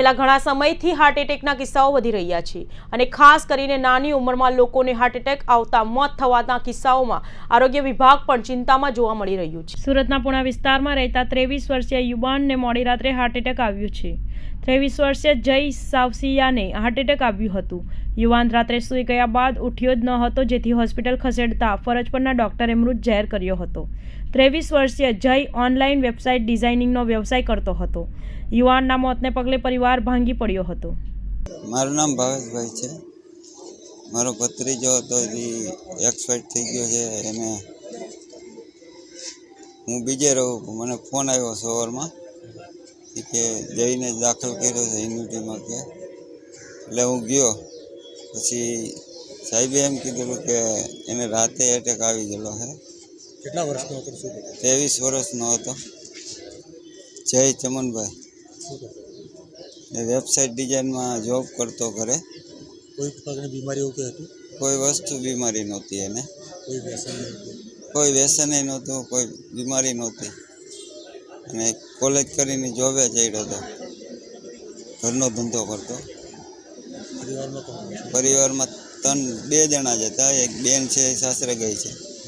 છેલ્લા ઘણા સમયથી હાર્ટ એટેકના કિસ્સાઓ વધી રહ્યા છે અને ખાસ કરીને નાની ઉંમરમાં લોકોને હાર્ટ એટેક આવતા મોત થવાના કિસ્સાઓમાં આરોગ્ય વિભાગ પણ ચિંતામાં જોવા મળી રહ્યું છે. સુરતના પુણા વિસ્તારમાં રહેતા ત્રેવીસ વર્ષીય યુવાનને મોડી રાત્રે હાર્ટ એટેક આવ્યું છે. ત્રેવીસ વર્ષીય જય સાવસિયાને હાર્ટ એટેક આવ્યું હતું. યુવાન રાત્રે સૂઈ ગયા બાદ ઉઠ્યો જ ન હતો, જેથી હોસ્પિટલ ખસેડતા ફરજ પરના ડોક્ટરે મૃત જાહેર કર્યો હતો. ત્રેવીસ વર્ષીય જય ઓનલાઈન વેબસાઇટ ડિઝાઇનિંગનો વ્યવસાય કરતો હતો. યુવાનના મોતને પગલે પરિવાર ભાંગી પડ્યો હતો. મારું નામ ભાવેશભાઈ છે. મારો ભત્રીજો હતો એ થઈ ગયો છે. એને હું બીજે રહું. મને ફોન આવ્યો સવારમાં. કે જઈને જ દાખલ કર્યો છે યુનિટીમાં કે. એટલે હું ગયો. પછી સાહેબે એમ કીધેલું કે એને રાતે એટેક આવી ગયેલો છે કેટલા વર્ષનો હતો શું ત્રેવીસ વર્ષનો હતો. જય ચમનભાઈ. વેબસાઇટ ડિઝાઇનમાં જોબ કરતો ઘરે. કોઈ પ્રકારની બીમારી એવું કંઈ હતું? કોઈ વસ્તુ બીમારી નહોતી એને. કોઈ વ્યસન કોઈ વ્યસન નહોતું કોઈ બીમારી નહોતી. અને કોલેજ કરીને જોબે ચડ્યો હતો ઘરનો ધંધો કરતો. પરિવારમાં ત્રણ બે જણા જ હતા. એક બેન છે સાસરે ગઈ છે.